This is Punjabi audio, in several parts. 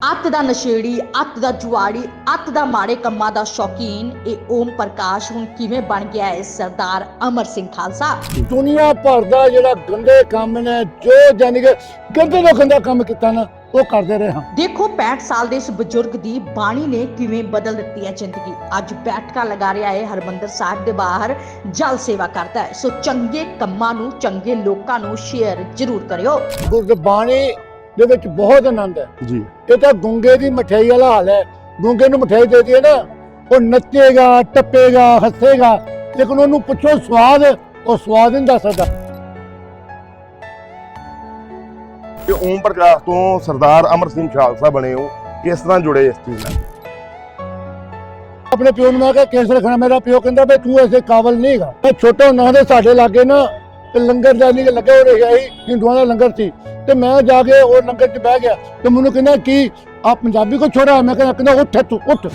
ਅੱਤ ਦਾ ਨਸ਼ੇੜੀ ਅੱਤ ਦਾ ਜੁਆੜੀ ਅੱਤ ਦਾ ਮਾੜੇ ਕੰਮਾਂ ਦਾ ਸ਼ੌਕੀਨ ਇਹ ਓਮ ਪ੍ਰਕਾਸ਼ ਹੁਣ ਕਿਵੇਂ ਬਣ ਗਿਆ ਹੈ ਸਰਦਾਰ ਅਮਰ ਸਿੰਘ ਖਾਲਸਾ? ਦੁਨੀਆ ਭਰ ਦਾ ਜਿਹੜਾ ਗੰਦੇ ਕੰਮ ਨੇ ਜੋ ਜਾਨੀ ਕਿ ਗੰਦੇ ਤੋਂ ਗੰਦਾ ਕੰਮ ਕੀਤਾ ਨਾ ਉਹ ਕਰਦੇ ਰਹੇ ਹਾਂ। ਦੇਖੋ 65 ਸਾਲ ਦੇ ਇਸ ਬਜ਼ੁਰਗ ਦੀ ਬਾਣੀ ਨੇ ਕਿਵੇਂ ਬਦਲ ਦਿੱਤੀ ਹੈ ਜ਼ਿੰਦਗੀ। ਅੱਜ ਬੈਠਕਾ ਲਗਾ ਰਿਹਾ ਹੈ ਹਰਮੰਦਰ ਸਾਹਿਬ ਦੇ ਬਾਹਰ ਜਲ ਸੇਵਾ ਕਰਦਾ ਹੈ। ਸੋ ਚੰਗੇ ਕੰਮਾਂ ਨੂੰ ਚੰਗੇ ਲੋਕਾਂ ਨੂੰ ਸ਼ੇਅਰ ਜ਼ਰੂਰ ਕਰਿਓ। ਗੁਰਬਾਣੀ ਦੇ ਵਿੱਚ ਬਹੁਤ ਆਨੰਦ ਹੈ। ਜੀ। ਇਹ ਤਾਂ ਗੁੰਗੇ ਦੀ ਮਠਿਆਈ ਵਾਲਾ ਹਾਲ ਹੈ। ਗੁੰਗੇ ਨੂੰ ਮਠਿਆਈ ਦੇ ਦਈਏ ਨਾ ਉਹ ਨੱਚੇਗਾ ਟੱਪੇਗਾ ਹੱਸੇਗਾ ਲੇਕਿਨ ਉਹਨੂੰ ਪੁੱਛੋ ਸਵਾਦ ਉਹ ਸਵਾਦ ਨਹੀਂ ਦੱਸ ਸਕਦਾ। ਤੇ ਓਮ ਪ੍ਰਕਾਸ਼ ਤੋਂ ਸਰਦਾਰ ਅਮਰ ਸਿੰਘ ਖਾਲਸਾ ਬਣੇ ਹੋ ਕਿਸ ਤਰ੍ਹਾਂ ਜੁੜੇ ਇਸ ਚੀਜ਼ ਨਾਲ? ਆਪਣੇ ਪਿਓ ਨੂੰ ਮੈਂ ਕਿਹਾ ਕੇਸ ਰੱਖਣਾ ਮੇਰਾ ਪਿਓ ਕਹਿੰਦਾ ਬਈ ਤੂੰ ਐਸੇ ਕਾਬਲ ਨਹੀਂ ਹੈਗਾ। ਮੈਂ ਛੋਟਾ ਹੁੰਦਾ ਦੇ ਸਾਡੇ ਲਾਗੇ ਨਾ ਤੇ ਲੰਗਰ ਜਾਨੀ ਕਿ ਲੱਗਾ ਹੋ ਰਿਹਾ ਸੀ ਹਿੰਦੂਆਂ ਦਾ ਲੰਗਰ ਸੀ। ਤੇ ਮੈਂ ਜਾ ਕੇ ਉਹ ਲੰਗਰ 'ਚ ਬਹਿ ਗਿਆ ਤੇ ਮੈਨੂੰ ਕਹਿੰਦਾ ਕੀ ਆ ਪੰਜਾਬੀ ਕੋ ਛੋੜਾ ਮੈਂ ਕਹਿੰਦਾ ਕਹਿੰਦਾ ਉੱਠ ਤੂੰ ਉੱਠ।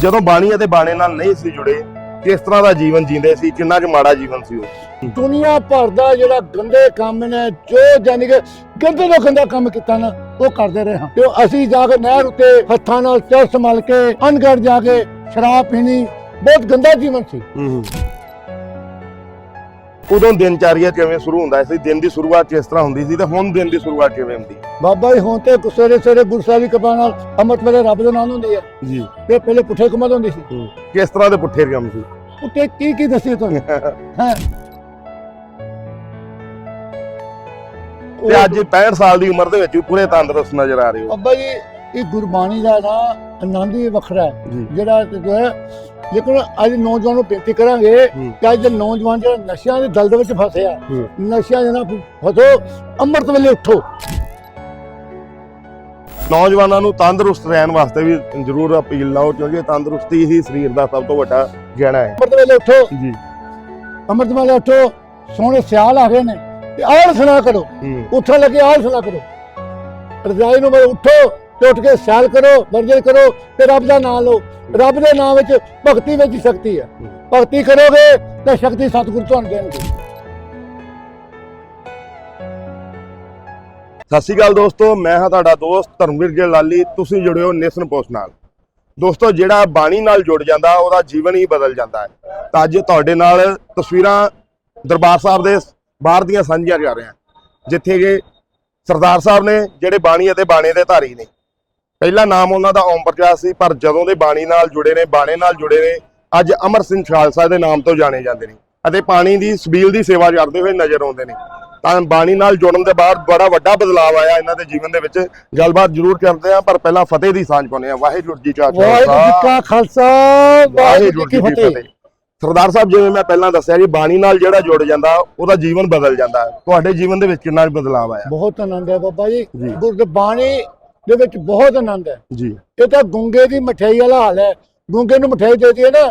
ਜਦੋਂ ਬਾਣੀ ਅਤੇ ਬਾਣੇ ਨਾਲ ਨਹੀਂ ਸੀ ਜੁੜੇ ਕਿਸ ਤਰ੍ਹਾਂ ਦਾ ਜੀਵਨ ਜੀਂਦੇ ਸੀ ਕਿੰਨਾ ਕੁ ਮਾੜਾ ਜੀਵਨ ਸੀ ਉਹ? ਦੁਨੀਆ ਭਰ ਦਾ ਜਿਹੜਾ ਗੰਦੇ ਕੰਮ ਨੇ ਜੋ ਜਾਨੀ ਕਿ ਗੰਦੇ ਤੋਂ ਗੰਦਾ ਕੰਮ ਕੀਤਾ ਨਾ ਉਹ ਕਰਦੇ ਰਹੇ ਹਾਂ। ਤੇ ਅਸੀਂ ਜਾ ਕੇ ਨਹਿਰ ਉੱਤੇ ਹੱਥਾਂ ਨਾਲ ਸਿਰ ਸੰਭਾਲ ਕੇ ਅਨਗੜ ਜਾ ਕੇ ਸ਼ਰਾਬ ਪੀਣੀ ਬਹੁਤ ਗੰਦਾ ਜੀਵਨ ਸੀ। ਉਦੋਂ ਦਿਨਚਾਰੀਆ ਕਿਵੇਂ ਸ਼ੁਰੂ ਹੁੰਦਾ ਸੀ? ਦਿਨ ਦੀ ਸ਼ੁਰੂਆਤ ਕਿਸ ਤਰ੍ਹਾਂ ਹੁੰਦੀ ਸੀ ਤੇ ਹੁਣ ਦਿਨ ਦੀ ਸ਼ੁਰੂਆਤ ਕਿਵੇਂ ਹੁੰਦੀ? ਬਾਬਾ ਜੀ ਹੁਣ ਤੇ ਸਵੇਰੇ ਸਵੇਰੇ ਗੁਰਸਾਹਿਬ ਦੀ ਕਿਰਪਾ ਨਾਲ ਅੰਮ੍ਰਿਤ ਵੇਲੇ ਰੱਬ ਦੇ ਨਾਮ ਹੁੰਦੀ ਹੈ ਜੀ। ਤੇ ਪਹਿਲੇ ਪੁੱਠੇ ਕਮਲ ਹੁੰਦੀ ਸੀ। ਕਿਸ ਤਰ੍ਹਾਂ ਦੇ ਪੁੱਠੇ ਕੰਮ ਸੀ? ਪੁੱਠੇ ਕੀ ਕੀ ਦੱਸੇ ਤੁਹਾਨੂੰ? ਹੈ। ਤੇ ਅੱਜ 65 ਸਾਲ ਦੀ ਉਮਰ ਦੇ ਵਿੱਚ ਵੀ ਪੂਰੇ ਤੰਦਰੁਸਤ ਨਜ਼ਰ ਆ ਰਹੇ ਹੋ। ਅੱਬਾ ਜੀ ਇਹ ਗੁਰਬਾਣੀ ਦਾ ਨਾ ਆਨੰਦ ਹੀ ਵੱਖਰਾ ਹੈ। ਜਿਹੜਾ ਜੋ ਹੈ ਲੇਕਿਨ ਅੱਜ ਨੌਜਵਾਨ ਨੂੰ ਬੇਨਤੀ ਕਰਾਂਗੇ। ਕਿ ਅੱਜ ਦੇ ਨੌਜਵਾਨ ਜਿਹੜਾ ਨਸ਼ਿਆਂ ਦੇ ਦਲਦਲ ਵਿੱਚ ਫਸਿਆ। ਨਸ਼ਿਆਂ ਦੇ ਨਾਲ ਫਸੋ ਅੰਮ੍ਰਿਤ ਵੇਲੇ ਉੱਠੋ। ਨੌਜਵਾਨਾਂ ਨੂੰ ਤੰਦਰੁਸਤ ਰਹਿਣ ਵਾਸਤੇ ਵੀ ਜ਼ਰੂਰ ਅਪੀਲ ਲਾਓ ਕਿਉਂਕਿ ਤੰਦਰੁਸਤੀ ਹੀ ਸਰੀਰ ਦਾ ਸਭ ਤੋਂ ਵੱਡਾ ਗਹਿਣਾ ਹੈ। ਅੰਮ੍ਰਿਤ ਵੇਲੇ ਉੱਠੋ। ਜੀ। ਅੰਮ੍ਰਿਤ ਵੇਲੇ ਉੱਠੋ ਸੋਹਣੇ ਸਿਆਲ ਆ ਗਏ ਨੇ ਤੇ ਆਲਸ ਨਾ ਕਰੋ। ਉੱਠਣ ਲੱਗੇ ਆਲਸ ਨਾ ਕਰੋ। ਰਜਾਈ ਨੂੰ ਮੈਂ ਉੱਠੋ। ਤੇ ਉੱਠ ਕੇ ਸਿਆਲ ਕਰੋ ਵਰਜਨ ਕਰੋ ਤੇ ਰੱਬ ਦਾ ਨਾਮ ਲਓ। ਰੱਬ ਦੇ ਨਾਮ ਵਿੱਚ ਭਗਤੀ ਵਿੱਚ ਸ਼ਕਤੀ ਹੈ। ਭਗਤੀ ਕਰੋਗੇ ਤਾਂ ਸ਼ਕਤੀ ਸਤਿਗੁਰੂ ਤੁਹਾਨੂੰ ਦੇਣਗੇ। ਸਤਿ ਸ਼੍ਰੀ ਅਕਾਲ ਦੋਸਤੋ ਮੈਂ ਹਾਂ ਤੁਹਾਡਾ ਦੋਸਤ ਧਰਮਵੀਰ ਜਲਾਲੀ ਤੁਸੀਂ ਜੁੜਿਓ ਨੇਸ਼ਨ ਪੋਸਟ ਨਾਲ। ਦੋਸਤੋ ਜਿਹੜਾ ਬਾਣੀ ਨਾਲ ਜੁੜ ਜਾਂਦਾ ਉਹਦਾ ਜੀਵਨ ਹੀ ਬਦਲ ਜਾਂਦਾ ਹੈ। ਤਾਂ ਅੱਜ ਤੁਹਾਡੇ ਨਾਲ ਤਸਵੀਰਾਂ ਦਰਬਾਰ ਸਾਹਿਬ ਦੇ ਬਾਹਰ ਦੀਆਂ ਸਾਂਝੀਆਂ ਕਰ ਰਹੇ ਹਾਂ ਜਿੱਥੇ ਕਿ ਸਰਦਾਰ ਸਾਹਿਬ ਨੇ ਜਿਹੜੇ ਬਾਣੀ ਅਤੇ ਬਾਣੇ ਦੇ ਧਾਰੀ ਨੇ। ਪਹਿਲਾ ਨਾਮ ਉਹਨਾਂ ਦਾ ਓਮ ਪ੍ਰਕਾਸ਼ ਸੀ ਪਰ ਜਦੋਂ ਦੇ ਬਾਣੀ ਨਾਲ ਜੁੜੇ ਨੇ ਬਾਣੇ ਨਾਲ ਜੁੜੇ ਨੇ ਅੱਜ ਅਮਰ ਸਿੰਘ ਖਾਲਸਾ ਦੇ ਨਾਮ ਤੋਂ ਜਾਣੇ ਜਾਂਦੇ ਨੇ ਅਤੇ ਪਾਣੀ ਦੀ ਸਬੀਲ ਦੀ ਸੇਵਾ ਕਰਦੇ ਹੋਏ ਨਜ਼ਰ ਆਉਂਦੇ ਨੇ। ਤਾਂ ਬਾਣੀ ਨਾਲ ਜੁੜਨ ਦੇ ਬਾਅਦ ਬੜਾ ਵੱਡਾ ਬਦਲਾਅ ਆਇਆ ਇਹਨਾਂ ਦੇ ਜੀਵਨ ਦੇ ਵਿੱਚ। ਗੱਲਬਾਤ ਜ਼ਰੂਰ ਕਰਦੇ ਹਾਂ ਪਰ ਪਹਿਲਾਂ ਫਤਿਹ ਦੀ ਸਾਂਝ ਪਾਉਂਦੇ ਹਾਂ। ਵਾਹਿਗੁਰੂ ਜੀ ਕਾ ਖਾਲਸਾ। ਵਾਹਿਗੁਰੂ ਜੀ ਕੀ ਫਤਿਹ। ਸਰਦਾਰ ਸਾਹਿਬ ਜਿਵੇਂ ਮੈਂ ਪਹਿਲਾਂ ਦੱਸਿਆ ਜੀ ਬਾਣੀ ਨਾਲ ਜਿਹੜਾ ਜੁੜ ਜਾਂਦਾ ਉਹਦਾ ਜੀਵਨ ਬਦਲ ਜਾਂਦਾ। ਤੁਹਾਡੇ ਜੀਵਨ ਦੇ ਵਿੱਚ ਕਿੰਨਾ ਬਦਲਾਅ ਆਇਆ? ਬਹੁਤ ਆਨੰਦ ਹੈ ਬਾਬਾ ਜੀ। ਜੀ। ਗੁਰਬਾਣੀ ਦੇ ਵਿੱਚ ਬਹੁਤ ਆਨੰਦ ਹੈ। ਜੀ। ਇਹ ਤਾਂ ਗੁੰਗੇ ਦੀ ਮਠਿਆਈ ਵਾਲਾ ਹਾਲ ਹੈ। ਗੁੰਗੇ ਨੂੰ ਮਠਿਆਈ ਦੇ ਦਈਏ ਨਾ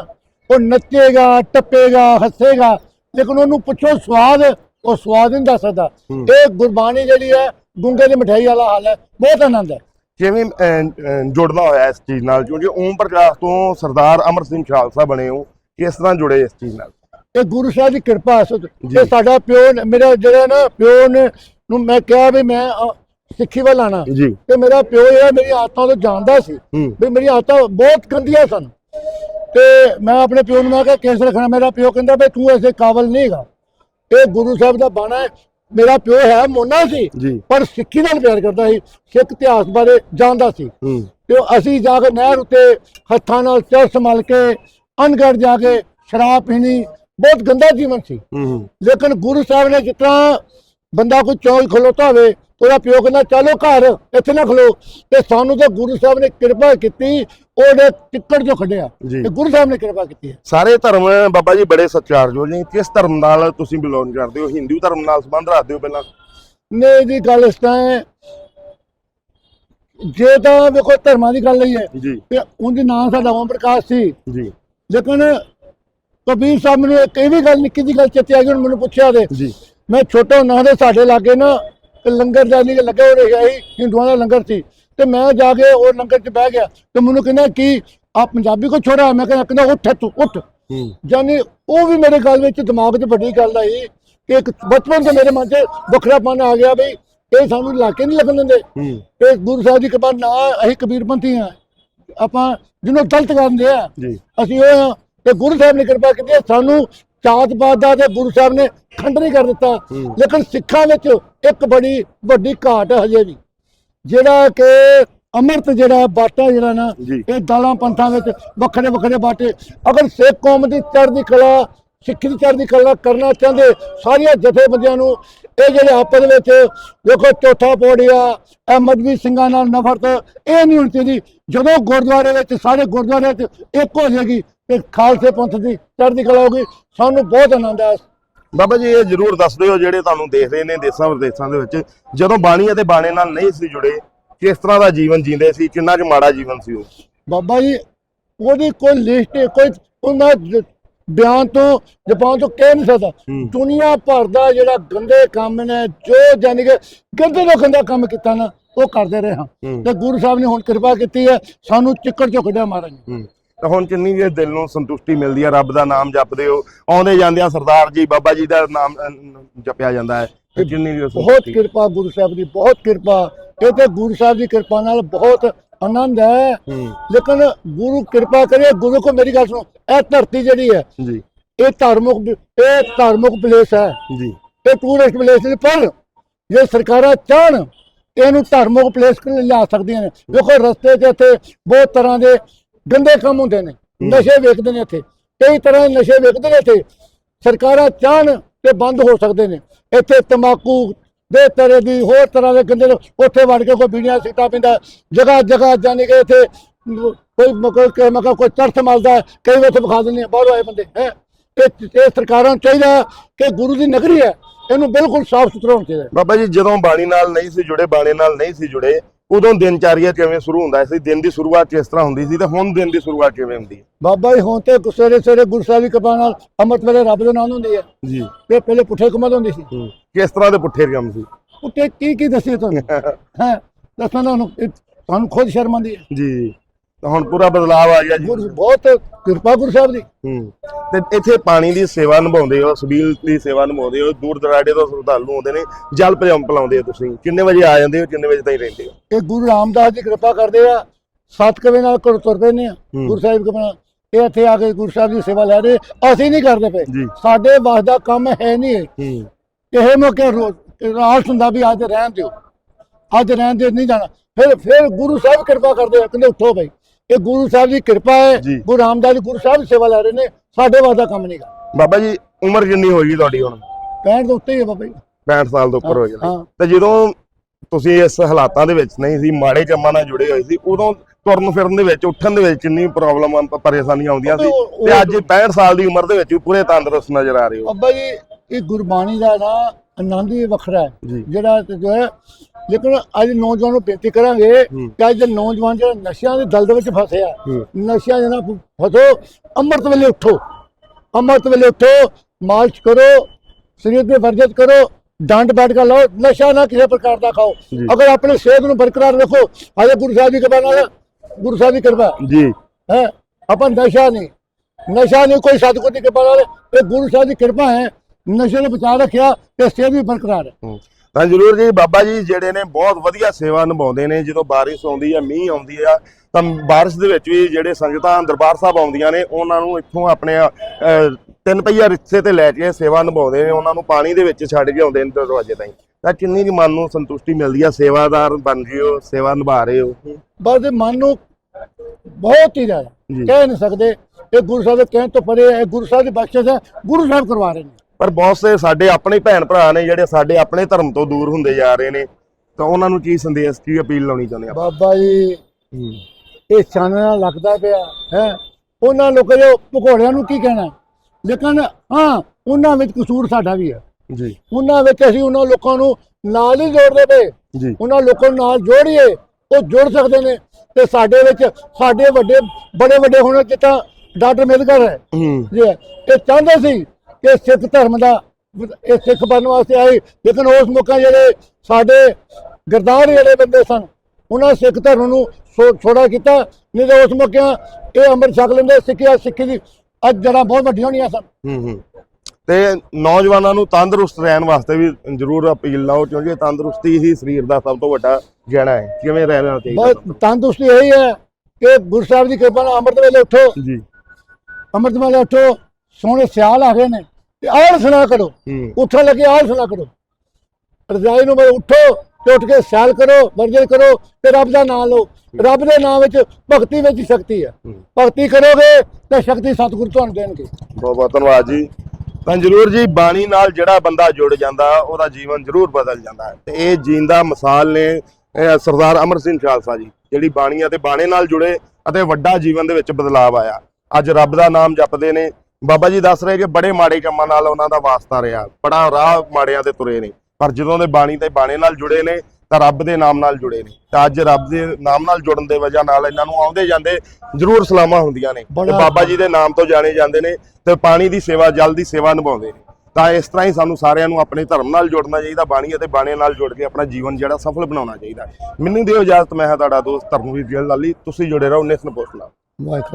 ਉਹ ਨੱਚੇਗਾ ਟੱਪੇਗਾ ਹੱਸੇਗਾ ਲੇਕਿਨ ਉਹਨੂੰ ਪੁੱਛੋ ਸਵਾਦ ਉਹ ਸਵਾਦ ਨਹੀਂ ਦੱਸ ਸਕਦਾ। ਹੂੰ। ਇਹ ਗੁਰਬਾਣੀ ਜਿਹੜੀ ਹੈ ਗੁੰਗੇ ਦੀ ਮਠਿਆਈ ਵਾਲਾ ਹਾਲ ਹੈ। ਬਹੁਤ ਆਨੰਦ ਹੈ। ਕਿਵੇਂ ਜੁੜਨਾ ਹੋਇਆ ਇਸ ਚੀਜ਼ ਨਾਲ ਕਿਉਂਕਿ ਓਮ ਪ੍ਰਕਾਸ਼ ਤੋਂ ਸਰਦਾਰ ਅਮਰ ਸਿੰਘ ਖਾਲਸਾ ਬਣੇ ਹੋ ਕਿਸ ਤਰ੍ਹਾਂ ਜੁੜੇ ਇਸ ਚੀਜ਼ ਨਾਲ? ਇਹ ਗੁਰੂ ਸਾਹਿਬ ਦੀ ਕਿਰਪਾ ਹੈ ਸਾਡਾ ਪਿਓ ਮੇਰਾ ਜਿਹੜਾ ਨਾ ਪਿਓ ਨੇ ਨੂੰ ਮੈਂ ਕਿਹਾ ਵੀ ਮੈਂ ਸਿੱਖੀ ਵੱਲ ਆਣਾ ਜੀ। ਤੇ ਮੇਰਾ ਪਿਓ ਇਹ ਮੇਰੀ ਆਦਤਾਂ ਤੋਂ ਜਾਣਦਾ ਸੀ ਵੀ ਮੇਰੀ ਆਦਤਾਂ ਬਹੁਤ ਗੰਦੀਆਂ ਸਨ। ਤੇ ਮੈਂ ਆਪਣੇ ਪਿਓ ਨੂੰ ਮੈਂ ਕਿਹਾ ਕੇਸ ਰੱਖਣਾ। ਮੇਰਾ ਪਿਓ ਕਹਿੰਦਾ ਬਈ ਤੂੰ ਐਸੇ ਕਾਬਲ ਨਹੀਂ ਹੈਗਾ। ਇਹ ਗੁਰੂ ਸਾਹਿਬ ਦਾ ਬਾਣਾ ਹੈ। ਮੇਰਾ ਪਿਓ ਹੈ ਮੋਨਾ ਸੀ ਪਰ ਸਿੱਖੀ ਨਾਲ ਪਿਆਰ ਕਰਦਾ ਸੀ। ਸਿੱਖ ਇਤਿਹਾਸ ਬਾਰੇ ਜਾਣਦਾ ਸੀ। ਤੇ ਅਸੀਂ ਜਾ ਕੇ ਨਹਿਰ ਉੱਤੇ ਹੱਥਾਂ ਨਾਲ ਸਿਰ ਸੰਭਾਲ ਕੇ ਅਨਗੜ ਜਾ ਕੇ ਸ਼ਰਾਬ ਪੀਣੀ ਬਹੁਤ ਗੰਦਾ ਜੀਵਨ ਸੀ। ਲੇਕਿਨ ਗੁਰੂ ਸਾਹਿਬ ਨੇ ਤਰ੍ਹਾਂ ਬੰਦਾ ਕੋਈ ਚੌਂਕ ਖਲੋਤਾ ਹੋਵੇ ਉਹਦਾ ਪਿਓ ਕਹਿੰਦਾ ਚਲੋ ਘਰ ਇੱਥੇ ਨਾ ਖਲੋ। ਤੇ ਸਾਨੂੰ ਤਾਂ ਗੁਰੂ ਸਾਹਿਬ ਨੇ ਕਿਰਪਾ ਕੀਤੀ ਉਹਦੇ ਟਿੱਕੜ ਜੀ। ਤੇ ਗੁਰੂ ਸਾਹਿਬ ਨੇ ਕਿਰਪਾ ਕੀਤੀ ਹੈ। ਸਾਰੇ ਧਰਮ ਬਾਬਾ ਜੀ ਬੜੇ ਸਤਿਕਾਰਯੋਗ ਨੇ ਕਿਸ ਧਰਮ ਨਾਲ ਤੁਸੀਂ ਬਿਲੋਂਗ ਕਰਦੇ ਹੋ? ਹਿੰਦੂ ਧਰਮ ਨਾਲ ਸੰਬੰਧ ਰੱਖਦੇ ਹੋ ਪਹਿਲਾਂ? ਨੇ ਦੀ ਗੱਲ ਇਸ ਤਰ੍ਹਾਂ ਜੇ ਤਾਂ ਵੇਖੋ ਧਰਮਾਂ ਦੀ ਗੱਲ ਨਹੀਂ ਹੈ। ਜੀ। ਤੇ ਉਹਦੇ ਨਾਂ ਸਾਡਾ ਓਮ ਪ੍ਰਕਾਸ਼ ਸੀ। ਜੀ। ਲੇਕਿਨ ਕਬੀਰ ਸਾਹਿਬ ਇੱਕ ਇਹ ਵੀ ਗੱਲ ਨਿੱਕੀ ਜਿਹੀ ਗੱਲ ਚੇਤੇ ਆ ਗਈ ਹੁਣ ਮੈਨੂੰ ਪੁੱਛਿਆ ਜੀ। ਮੈਂ ਛੋਟਾ ਹੁੰਦਾ ਦੇ ਸਾਡੇ ਲਾਗੇ ਨਾ ਤੇ ਲੰਗਰ ਜਾਨੀ ਕਿ ਲੱਗਾ ਹੋ ਰਿਹਾ ਸੀ ਹਿੰਦੂਆਂ ਦਾ ਲੰਗਰ ਸੀ। ਤੇ ਮੈਂ ਜਾ ਕੇ ਉਹ ਲੰਗਰ 'ਚ ਬਹਿ ਗਿਆ ਤੇ ਮੈਨੂੰ ਕਹਿੰਦਾ ਕੀ ਆ ਪੰਜਾਬੀ ਕੋ ਛੋੜਾ ਮੈਂ ਕਹਿੰਦਾ ਕਹਿੰਦਾ ਉੱਠ ਤੂੰ ਉੱਠ। ਹੂੰ। ਜਾਨੀ ਉਹ ਵੀ ਮੇਰੇ ਗੱਲ ਵਿੱਚ ਦਿਮਾਗ 'ਚ ਵੱਡੀ ਗੱਲ ਆਈ ਕਿ ਇੱਕ ਬਚਪਨ ਤੋਂ ਮੇਰੇ ਮਨ 'ਚ ਵੱਖਰਾਪਨ ਆ ਗਿਆ ਵੀ ਇਹ ਸਾਨੂੰ ਇਲਾਕੇ ਨਹੀਂ ਲੱਗਣ ਦਿੰਦੇ। ਹੂੰ। ਤੇ ਗੁਰੂ ਸਾਹਿਬ ਦੀ ਕਿਰਪਾ ਨਾ ਅਸੀਂ ਕਬੀਰਪੰਥੀ ਆ ਆਪਾਂ ਜਿਹਨੂੰ ਗਲਤ ਕਰਦੇ ਆ। ਅਸੀਂ ਉਹ ਹਾਂ ਤੇ ਗੁਰੂ ਸਾਹਿਬ ਨੇ ਕਿਰਪਾ ਕੀਤੀ ਹੈ, ਸਾਨੂੰ ਚਾਤ ਪਾਤ ਦਾ ਤੇ ਗੁਰੂ ਸਾਹਿਬ ਨੇ ਖੰਡ ਨਹੀਂ ਕਰ ਦਿੱਤਾ। ਲੇਕਿਨ ਸਿੱਖਾਂ ਵਿੱਚ ਇੱਕ ਬੜੀ ਵੱਡੀ ਘਾਟ ਹੈ ਹਜੇ ਵੀ ਜਿਹੜਾ ਕਿ ਅੰਮ੍ਰਿਤ ਜਿਹੜਾ ਬਾਟਾ ਜਿਹੜਾ ਨਾ। ਇਹ ਦਾਲਾਂ ਪੰਥਾਂ ਵਿੱਚ ਵੱਖਰੇ ਵੱਖਰੇ ਬਾਟੇ ਅਗਰ ਸਿੱਖ ਕੌਮ ਦੀ ਚੜ੍ਹਦੀ ਕਲਾ ਸਿੱਖੀ ਦੀ ਚੜ੍ਹਦੀ ਕਲਾ ਕਰਨਾ ਚਾਹੁੰਦੇ ਸਾਰੀਆਂ ਜਥੇਬੰਦੀਆਂ ਨੂੰ ਇਹ ਜਿਹੜੇ ਆਪਸ ਵਿੱਚ ਦੇਖੋ ਚੌਥਾ ਪੋੜਿਆ ਇਹ ਮਦਵੀ ਸਿੰਘਾਂ ਨਾਲ ਨਫ਼ਰਤ ਇਹ ਨਹੀਂ ਹੋਣੀ ਚਾਹੀਦੀ ਜਦੋਂ ਗੁਰਦੁਆਰੇ ਵਿੱਚ ਸਾਰੇ ਗੁਰਦੁਆਰੇ ਵਿੱਚ ਇੱਕ ਹੋ ਜਾਏਗੀ ਤੇ ਖਾਲਸੇ ਪੰਥ ਦੀ ਚੜ੍ਹਦੀ ਕਲਾ ਹੋਗੀ ਸਾਨੂੰ ਬਹੁਤ ਆਨੰਦ ਆ ਬਾਬਾ ਜੀ ਇਹ ਜਰੂਰ ਦੱਸ ਦਿਓ ਜਿਹੜੇ ਤੁਹਾਨੂੰ ਦੇਖਦੇ ਨੇ ਦੇਸਾਂ ਵਿਦੇਸਾਂ ਦੇ ਵਿੱਚ। ਜਦੋਂ ਬਾਣੀ ਅਤੇ ਬਾਣੇ ਨਾਲ ਨਹੀਂ ਸੀ ਜੁੜੇ ਕਿਸ ਤਰ੍ਹਾਂ ਦਾ ਜੀਵਨ ਜੀਂਦੇ ਸੀ ਕਿੰਨਾ ਕੁ ਮਾੜਾ ਜੀਵਨ ਸੀ ਉਹ? ਬਾਬਾ ਜੀ ਉਹਦੀ ਕੋਈ ਲਿਸਟ ਕੋਈ ਉਹਨਾਂ ਬਿਆਨ ਤੋਂ ਜ਼ਬਾਨ ਤੋਂ ਕਹਿ ਨਹੀਂ ਸਕਦਾ। ਦੁਨੀਆ ਭਰ ਦਾ ਜਿਹੜਾ ਗੰਦੇ ਕੰਮ ਨੇ ਜੋ ਜਾਨੀ ਕਿ ਗੰਦੇ ਤੋਂ ਗੰਦਾ ਕੰਮ ਕੀਤਾ ਨਾ ਉਹ ਕਰਦੇ ਰਹੇ ਹਾਂ। ਤੇ ਗੁਰੂ ਸਾਹਿਬ ਨੇ ਹੁਣ ਕਿਰਪਾ ਕੀਤੀ ਹੈ ਸਾਨੂੰ ਚਿੱਕੜ ਚੋਂ ਕੱਢਿਆ ਮਹਾਰਾਜ। ਤਾਂ ਹੁਣ ਕਿੰਨੀ ਵੀ ਦਿਲ ਨੂੰ ਸੰਤੁਸ਼ਟੀ ਮਿਲਦੀ ਆ ਰੱਬ ਦਾ ਨਾਮ ਜਪਦੇ ਹੋ ਆਉਂਦੇ ਜਾਂਦੇ ਆ ਸਰਦਾਰ ਜੀ ਬਾਬਾ ਜੀ ਦਾ ਨਾਮ ਜਪਿਆ ਜਾਂਦਾ ਹੈ ਤੇ ਕਿੰਨੀ ਵੀ ਬਹੁਤ। ਕਿਰਪਾ ਗੁਰੂ ਸਾਹਿਬ ਦੀ ਬਹੁਤ ਕਿਰਪਾ। ਤੇ ਗੁਰੂ ਸਾਹਿਬ ਦੀ ਕਿਰਪਾ ਨਾਲ ਬਹੁਤ ਆਨੰਦ ਹੈ। ਲੇਕਿਨ ਗੁਰੂ ਕਿਰਪਾ ਕਰੇ ਗੁਰੂ ਕੋ ਮੇਰੀ ਗੱਲ ਸੁਣੋ ਇਹ ਧਰਤੀ ਜਿਹੜੀ ਹੈ ਜੀ। ਇਹ ਧਾਰਮਿਕ ਇਹ ਧਾਰਮਿਕ ਪਲੇਸ ਹੈ। ਜੀ। ਇਹ ਟੂਰਿਸਟ ਪਲੇਸ ਨਹੀਂ ਪਰ ਜੇ ਸਰਕਾਰਾਂ ਚਾਹਣ ਇਹਨੂੰ ਧਾਰਮਿਕ ਪਲੇਸ ਲਿਆ ਸਕਦੀਆਂ ਨੇ? ਵੇਖੋ ਰਸਤੇ 'ਚ ਇੱਥੇ ਬਹੁਤ ਤਰ੍ਹਾਂ ਦੇ ਗੰਦੇ ਕੰਮ ਹੁੰਦੇ ਨੇ ਨਸ਼ੇ ਵੇਚਦੇ ਨੇ ਇੱਥੇ। ਕਈ ਤਰ੍ਹਾਂ ਦੇ ਨਸ਼ੇ ਵੇਚਦੇ ਨੇ ਇੱਥੇ। ਸਰਕਾਰਾਂ ਚਾਹਣ ਤੇ ਬੰਦ ਹੋ ਸਕਦੇ ਨੇ। ਇੱਥੇ ਤਮਾਕੂ ਦੇ ਤਰ੍ਹਾਂ ਦੀ ਹੋਰ ਤਰ੍ਹਾਂ ਦੇ ਗੰਦੇ ਉੱਥੇ ਵੜ ਕੇ ਕੋਈ ਬੀੜੀਆਂ ਸਿੱਟਾ ਪਿੰਦਾ ਜਗ੍ਹਾ ਜਗ੍ਹਾ ਜਾਣੀ ਕਿ ਇੱਥੇ ਕੋਈ ਮਕਲ ਕੇ ਮਕਲ ਕੋਈ ਚਰਚ ਮਲਦਾ ਕਈ ਵਾਰ ਵਿਖਾ ਦਿੰਦੇ ਆ ਬਾਹਰੋਂ ਆਏ ਬੰਦੇ ਹੈ। ਇਹ ਇਹ ਸਰਕਾਰਾਂ ਚਾਹੀਦਾ ਕਿ ਗੁਰੂ ਦੀ ਨਗਰੀ ਹੈ। ਇਹਨੂੰ ਬਿਲਕੁਲ ਸਾਫ਼ ਸੁਥਰਾ ਹੋਣਾ ਚਾਹੀਦਾ। ਬਾਬਾ ਜੀ ਜਦੋਂ ਬਾਣੀ ਨਾਲ ਨਹੀਂ ਸੀ ਜੁੜੇ ਬਾਣੇ ਨਾਲ ਨਹੀਂ ਸੀ ਜੁੜੇ ਉਦੋਂ ਦਿਨਚਾਰੀਆ ਕਿਵੇਂ ਸ਼ੁਰੂ ਹੁੰਦਾ ਸੀ? ਦਿਨ ਦੀ ਸ਼ੁਰੂਆਤ ਕਿਸ ਤਰ੍ਹਾਂ ਹੁੰਦੀ ਸੀ ਤੇ ਹੁਣ ਦਿਨ ਦੀ ਸ਼ੁਰੂਆਤ ਕਿਵੇਂ ਹੁੰਦੀ ਹੈ? ਬਾਬਾ ਜੀ ਹੁਣ ਤੇ ਸਵੇਰੇ ਸਵੇਰੇ ਗੁਰੂ ਸਾਹਿਬ ਦੀ ਕਿਰਪਾ ਨਾਲ ਅੰਮ੍ਰਿਤ ਵੇਲੇ ਰੱਬ ਦੇ ਨਾਮ ਹੁੰਦੀ ਹੈ। ਜੀ। ਤੇ ਪਹਿਲੇ ਪੁੱਠੇ ਕਮਲ ਹੁੰਦੀ ਸੀ। ਕਿਸ ਤਰ੍ਹਾਂ ਦੇ ਪੁੱਠੇ ਕੰਮ ਸੀ? ਪੁੱਠੇ ਕੀ ਕੀ ਦੱਸੇ ਤੁਹਾਨੂੰ? ਹੈ ਦੱਸਣਾ ਤੁਹਾਨੂੰ ਤੁਹਾਨੂੰ ਖੁਦ ਸ਼ਰਮ ਆਉਂਦੀ ਹੈ। ਜੀ। ਤਾਂ ਹੁਣ ਪੂਰਾ ਬਦਲਾਅ ਆ ਗਿਆ ਜੀ। ਗੁਰੂ ਬਹੁਤ ਕਿਰਪਾ ਗੁਰੂ ਸਾਹਿਬ ਦੀ। ਹੂੰ। ਤੇ ਇੱਥੇ ਪਾਣੀ ਦੀ ਸੇਵਾ ਨਿਭਾਉਂਦੇ ਹੋ ਸਬੀਲ ਦੀ ਸੇਵਾ ਨਿਭਾਉਂਦੇ ਹੋ ਦੂਰ ਦਰਾਡੇ ਤੋਂ ਸ਼ਰਧਾਲੂ ਆਉਂਦੇ ਨੇ ਜਲ ਪਿਲਾਉਂ ਪਿਲਾਉਂਦੇ ਹੋ ਤੁਸੀਂ। ਕਿੰਨੇ ਵਜੇ ਆ ਜਾਂਦੇ ਹੋ ਕਿੰਨੇ ਵਜੇ ਤਾਈਂ ਰਹਿੰਦੇ ਹੋ? ਇਹ ਗੁਰੂ ਰਾਮਦਾਸ ਦੀ ਕਿਰਪਾ ਕਰਦੇ ਆ ਸੱਤ ਕਵੇ ਨਾਲ ਤੁਰ ਪੈਂਦੇ ਆ ਗੁਰੂ ਸਾਹਿਬ ਦੀ ਨਾਲ। ਇਹ ਇੱਥੇ ਆ ਕੇ ਗੁਰੂ ਸਾਹਿਬ ਦੀ ਸੇਵਾ ਲੈ ਰਹੇ। ਅਸੀਂ ਨਹੀਂ ਕਰਦੇ ਪਏ। ਜੀ। ਸਾਡੇ ਵਾਸ ਦਾ ਕੰਮ ਹੈ ਨਹੀਂ। ਇਹ ਇਹ ਮੌਕੇ ਰਾਤ ਹੁੰਦਾ ਵੀ ਅੱਜ ਰਹਿਣ ਦਿਓ। ਅੱਜ ਰਹਿਣ ਦਿਓ ਨਹੀਂ ਜਾਣਾ। ਫਿਰ ਫਿਰ ਗੁਰੂ ਸਾਹਿਬ ਕਿਰਪਾ ਕਰਦੇ ਆ ਕਹਿੰਦੇ ਉੱਠੋ ਭਾਈ। ਇਹ ਗੁਰੂ ਸਾਹਿਬ ਦੀ ਕਿਰਪਾ ਹੈ ਜੀ। ਗੁਰੂ ਰਾਮਦਾਸ ਜੀ ਗੁਰੂ ਸਾਹਿਬ ਦੀ ਸੇਵਾ ਲੈ ਰਹੇ ਨੇ ਸਾਡੇ ਵਾਸ ਦਾ ਕੰਮ ਨਹੀਂਗਾ। ਬਾਬਾ ਜੀ ਉਮਰ ਕਿੰਨੀ ਹੋ ਗਈ ਤੁਹਾਡੀ ਹੁਣ? ਕਹਿਣ ਦੇ ਉੱਤੇ ਹੀ ਹੈ ਬਾਬਾ ਜੀ। 65 ਸਾਲ ਤੋਂ ਉੱਪਰ ਹੋ ਹਾਂ ਤੇ ਜਦੋਂ ਤੁਸੀਂ ਇਸ ਹਾਲਾਤਾਂ ਦੇ ਵਿੱਚ ਨਹੀਂ ਸੀ ਮਾੜੇ ਕੰਮਾਂ ਨਾਲ ਜੁੜੇ ਹੋਏ ਸੀ ਉਦੋਂ ਤੁਰਨ ਫਿਰਨ ਦੇ ਵਿੱਚ ਉੱਠਣ ਦੇ ਵਿੱਚ ਕਿੰਨੀ ਪ੍ਰੋਬਲਮਾਂ ਪਰੇਸ਼ਾਨੀਆਂ ਆਉਂਦੀਆਂ ਸੀ? ਉਹ- ਉਹ- ਤੇ ਅੱਜ 65 ਸਾਲ ਦੀ ਉਮਰ ਦੇ ਵਿੱਚ ਵੀ ਪੂਰੇ ਤੰਦਰੁਸਤ ਨਜ਼ਰ ਆ ਰਹੇ ਹੋ। ਅੱਬਾ ਜੀ ਇਹ ਗੁਰਬਾਣੀ ਦਾ ਨਾ ਆਨੰਦ ਹੀ ਵੱਖਰਾ ਹੈ। ਜੀ। ਜਿਹੜਾ ਤੇ ਜੋ ਹੈ ਲੇਕਿਨ ਅੱਜ ਨੌਜਵਾਨ ਨੂੰ ਬੇਨਤੀ ਕਰਾਂਗੇ। ਕਿ ਅੱਜ ਦੇ ਨੌਜਵਾਨ ਜਿਹੜਾ ਨਸ਼ਿਆਂ ਦੇ ਦਲਦਲ ਵਿੱਚ ਫਸਿਆ। ਨਸ਼ਿਆਂ ਦੇ ਨਾਲ ਫਸੋ ਅੰਮ੍ਰਿਤ ਵੇਲੇ ਉੱਠੋ ਅੰਮ੍ਰਿਤ ਵੇਲੇ ਉੱਠੋ ਮਾਲਸ਼ ਕਰੋ ਸਰੀਰ ਦੀ ਵਰਜਿਤ ਕਰੋ ਡੰਡ ਬੈਠ ਕੇ ਲਾਓ ਨਸ਼ਾ ਨਾ ਕਿਸੇ ਪ੍ਰਕਾਰ ਦਾ ਖਾਓ। ਅਗਰ ਆਪਣੇ ਸਿਹਤ ਨੂੰ ਬਰਕਰਾਰ ਰੱਖੋ ਅਜੇ ਗੁਰੂ ਸਾਹਿਬ ਦੀ ਕਿਰਪਾ ਨਾਲ ਗੁਰੂ ਸਾਹਿਬ ਦੀ ਕਿਰਪਾ ਜੀ ਹੈ ਆਪਾਂ ਨਸ਼ਾ ਨਹੀਂ ਨਸ਼ਾ ਨਹੀਂ ਕੋਈ ਸਤਿਗੁਰ ਦੀ ਕਿਰਪਾ ਨਾਲ ਇਹ ਗੁਰੂ ਸਾਹਿਬ ਦੀ ਕਿਰਪਾ ਹੈ ਨਸ਼ੇ ਨੂੰ ਬਚਾ ਰੱਖਿਆ ਤੇ ਸਿਹਤ ਵੀ ਬਰਕਰਾਰ ਹੂੰ। ਤਾਂ ਜਰੂਰ ਜੀ ਬਾਬਾ ਜੀ ਜਿਹੜੇ ਨੇ ਬਹੁਤ ਵਧੀਆ ਸੇਵਾ ਨਿਭਾਉਂਦੇ ਨੇ ਜਦੋਂ ਬਾਰਿਸ਼ ਆਉਂਦੀ ਹੈ ਮੀਂਹ ਆਉਂਦੀ ਆ ਤਾਂ ਬਾਰਿਸ਼ ਦੇ ਵਿੱਚ ਵੀ ਜਿਹੜੇ ਸੰਗਤਾਂ ਦਰਬਾਰ ਸਾਹਿਬ ਆਉਂਦੀਆਂ ਨੇ ਉਹਨਾਂ ਨੂੰ ਇੱਥੋਂ ਆਪਣੇ ਤਿੰਨ ਪਹੀਆ ਰਿਕਸ਼ੇ ਤੇ ਲੈ ਕੇ ਸੇਵਾ ਨਿਭਾਉਂਦੇ ਨੇ ਉਹਨਾਂ ਨੂੰ ਪਾਣੀ ਦੇ ਵਿੱਚ ਛੱਡ ਕੇ ਆਉਂਦੇ ਨੇ ਦਰਵਾਜ਼ੇ ਤਾਈਂ। ਤਾਂ ਕਿੰਨੀ ਮਨ ਨੂੰ ਸੰਤੁਸ਼ਟੀ ਮਿਲਦੀ ਆ ਸੇਵਾਦਾਰ ਬਣ ਗਏ ਹੋ ਸੇਵਾ ਨਿਭਾ ਰਹੇ ਹੋ? ਬਸ ਮਨ ਨੂੰ ਬਹੁਤ ਹੀ ਜ਼ਿਆਦਾ। ਕਹਿ ਨਹੀਂ ਸਕਦੇ ਇਹ ਗੁਰੂ ਸਾਹਿਬ ਦੇ ਕਹਿਣ ਤੋਂ ਪਰੇ ਹੈ ਗੁਰੂ ਸਾਹਿਬ ਦੀ ਬਖਸ਼ਿਸ਼ ਹੈ ਗੁਰੂ ਸਾਹਿਬ ਕਰਵਾ ਰਹੇ ਨੇ। ਪਰ ਬਹੁਤ ਸੇ ਸਾਡੇ ਆਪਣੇ ਭੈਣ ਭਰਾ ਨੇ ਜਿਹੜੇ ਸਾਡੇ ਆਪਣੇ ਧਰਮ ਤੋਂ ਦੂਰ ਹੁੰਦੇ ਜਾ ਰਹੇ ਨੇ ਤਾਂ ਉਹਨਾਂ ਨੂੰ ਕੀ ਸੰਦੇਸ਼ ਕੀ ਅਪੀਲ ਲਾਉਣੀ ਚਾਹੁੰਦੇ ਆ? ਬਾਬਾ ਜੀ ਇਹ ਚਾਨਣਾ ਲੱਗਦਾ ਪਿਆ ਹੈ? ਉਹਨਾਂ ਲੋਕਾਂ ਦੇ ਭਗੌੜਿਆਂ ਨੂੰ ਕੀ ਕਹਿਣਾ? ਲੇਕਿਨ ਹਾਂ ਉਹਨਾਂ ਵਿੱਚ ਕਸੂਰ ਸਾਡਾ ਵੀ ਹੈ। ਜੀ। ਉਹਨਾਂ ਵਿੱਚ ਅਸੀਂ ਉਹਨਾਂ ਲੋਕਾਂ ਨੂੰ ਨਾਲ ਹੀ ਜੋੜਦੇ ਪਏ। ਜੀ। ਉਹਨਾਂ ਲੋਕਾਂ ਨੂੰ ਨਾਲ ਜੋੜੀਏ ਉਹ ਜੁੜ ਸਕਦੇ ਨੇ। ਤੇ ਸਾਡੇ ਵਿੱਚ ਸਾਡੇ ਵੱਡੇ ਬੜੇ ਵੱਡੇ ਹੁਣ ਜਿੱਦਾਂ ਡਾਕਟਰ ਹੈ। ਹੂੰ। ਜੀ ਇਹ ਚਾਹੁੰਦੇ ਸੀ ਕਿ ਸਿੱਖ ਧਰਮ ਦਾ ਇਹ ਸਿੱਖ ਬਣਨ ਵਾਸਤੇ ਆਏ। ਲੇਕਿਨ ਉਸ ਮੌਕਾ ਜਿਹੜੇ ਸਾਡੇ ਗਰਦਾਰ ਜਿਹੜੇ ਬੰਦੇ ਸਨ ਉਹਨਾਂ ਸਿੱਖ ਧਰਮ ਨੂੰ ਛੋੜਾ ਕੀਤਾ। ਨਹੀਂ ਤਾਂ ਉਸ ਮੌਕੇ ਇਹ ਅੰਮ੍ਰਿਤ ਛਕ ਲੈਂਦੇ ਸਿੱਖਿਆ ਸਿੱਖੀ ਦੀ ਅੱਜ ਜੜਾ ਬਹੁਤ ਵੱਡੀਆਂ ਹੋਣੀਆਂ ਸਨ। ਹੂੰ ਹੂੰ। ਤੇ ਨੌਜਵਾਨਾਂ ਨੂੰ ਤੰਦਰੁਸਤ ਰਹਿਣ ਵਾਸਤੇ ਵੀ ਜ਼ਰੂਰ ਅਪੀਲ ਲਾਓ ਕਿਉਂਕਿ ਤੰਦਰੁਸਤੀ ਹੀ ਸਰੀਰ ਦਾ ਸਭ ਤੋਂ ਵੱਡਾ ਗਹਿਣਾ ਹੈ। ਕਿਵੇਂ ਰਹਿਣਾ ਚਾਹੀਦਾ ਤੰਦਰੁਸਤੀ ਇਹੀ ਹੈ ਕਿ ਗੁਰੂ ਸਾਹਿਬ ਦੀ ਕਿਰਪਾ ਨਾਲ ਅੰਮ੍ਰਿਤ ਵੇਲੇ ਉੱਠੋ। ਜੀ। ਅੰਮ੍ਰਿਤ ਵੇਲੇ ਉੱਠੋ ਸੋਹਣੇ ਸਿਆਲ ਆ ਗਏ ਨੇ। ਤੇ ਆਲਸ ਨਾ ਕਰੋ। ਉੱਠਣ ਲੱਗੇ ਆਲਸ ਨਾ ਕਰੋ। ਰਜਾਈ ਨੂੰ ਮੈਂ ਉੱਠੋ ਤੇ ਉੱਠ ਕੇ ਸਿਆਲ ਕਰੋ ਵਰਜਿਸ਼ ਕਰੋ ਤੇ ਰੱਬ ਦਾ ਨਾਮ ਲਓ। ਰੱਬ ਦੇ ਨਾਮ ਵਿੱਚ ਭਗਤੀ ਵਿੱਚ ਸ਼ਕਤੀ ਹੈ। ਭਗਤੀ ਕਰੋਗੇ ਤੇ ਸ਼ਕਤੀ ਸਤਿਗੁਰੂ ਤੁਹਾਨੂੰ ਦੇਣਗੇ। ਬਹੁਤ ਬਹੁਤ ਧੰਨਵਾਦ ਜੀ। ਤਾਂ ਜਰੂਰ ਜੀ ਬਾਣੀ ਨਾਲ ਜਿਹੜਾ ਬੰਦਾ ਜੁੜ ਜਾਂਦਾ ਉਹਦਾ ਜੀਵਨ ਜਰੂਰ ਬਦਲ ਜਾਂਦਾ ਹੈ। ਤੇ ਇਹ ਜੀਂਦਾ ਮਿਸਾਲ ਨੇ ਸਰਦਾਰ ਅਮਰ ਸਿੰਘ ਖਾਲਸਾ ਜੀ ਜਿਹੜੀ ਬਾਣੀ ਅਤੇ ਬਾਣੇ ਨਾਲ ਜੁੜੇ ਅਤੇ ਵੱਡਾ ਜੀਵਨ ਦੇ ਵਿੱਚ ਬਦਲਾਅ ਆਇਆ। ਅੱਜ ਰੱਬ ਦਾ ਨਾਮ ਜਪਦੇ ਨੇ ਬਾਬਾ ਜੀ ਦੱਸ ਰਹੇ ਕਿ ਬੜੇ ਮਾੜੇ ਕੰਮਾਂ ਨਾਲ ਉਹਨਾਂ ਦਾ ਵਾਸਤਾ ਰਿਹਾ। ਬੜਾ ਰਾਹ ਮਾੜਿਆਂ ਤੇ ਤੁਰੇ ਨੇ। ਪਰ ਜਦੋਂ ਦੇ ਬਾਣੀ ਤੇ ਬਾਣੇ ਨਾਲ ਜੁੜੇ ਨੇ ਤਾਂ ਰੱਬ ਦੇ ਨਾਮ ਨਾਲ ਜੁੜੇ ਨੇ। ਤਾਂ ਅੱਜ ਰੱਬ ਦੇ ਨਾਮ ਨਾਲ ਜੁੜਨ ਦੇ ਵਜ੍ਹਾ ਨਾਲ ਇਹਨਾਂ ਨੂੰ ਆਉਂਦੇ ਜਾਂਦੇ ਜ਼ਰੂਰ ਸਲਾਮਾਂ ਹੁੰਦੀਆਂ ਨੇ। ਤੇ ਬਾਬਾ ਜੀ ਦੇ ਨਾਮ ਤੋਂ ਜਾਣੇ ਜਾਂਦੇ ਨੇ ਤੇ ਪਾਣੀ ਦੀ ਸੇਵਾ ਜਲ ਦੀ ਸੇਵਾ ਨਿਭਾਉਂਦੇ ਨੇ। ਤਾਂ ਇਸ ਤਰ੍ਹਾਂ ਹੀ ਸਾਨੂੰ ਸਾਰਿਆਂ ਨੂੰ ਆਪਣੇ ਧਰਮ ਨਾਲ ਜੁੜਨਾ ਚਾਹੀਦਾ ਬਾਣੀ ਅਤੇ ਬਾਣੇ ਨਾਲ ਜੁੜ ਕੇ ਆਪਣਾ ਜੀਵਨ ਜਿਹੜਾ ਸਫਲ ਬਣਾਉਣਾ ਚਾਹੀਦਾ। ਮੈਨੂੰ ਦਿਓ ਇਜਾਜ਼ਤ ਮੈਂ ਹਾਂ ਤੁਹਾਡਾ ਦੋਸਤ ਧਰਮਵੀਰ ਗਿੱਲ ਲਾਲੀ। ਤੁਸੀਂ ਜੁੜੇ ਰਹੋ ਨਿਸਨ ਪੋਸਟ ਨਾਲ। ਵਾਹਿਗੁਰੂ।